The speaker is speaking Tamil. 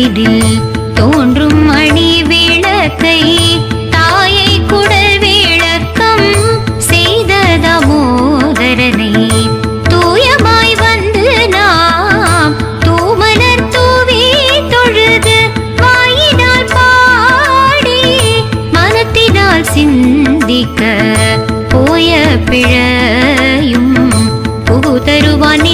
வானத்திடில் தோன்றும் மணி விளக்கை தாயை குடல் விளக்கம் செய்த தமோதரனை தூயமாய் வந்து நாம் தூமலர் தூவி தொழுது வாயினால் பாடி மனத்தினால் சிந்திக்க போய பிழையும் புகு தருவான்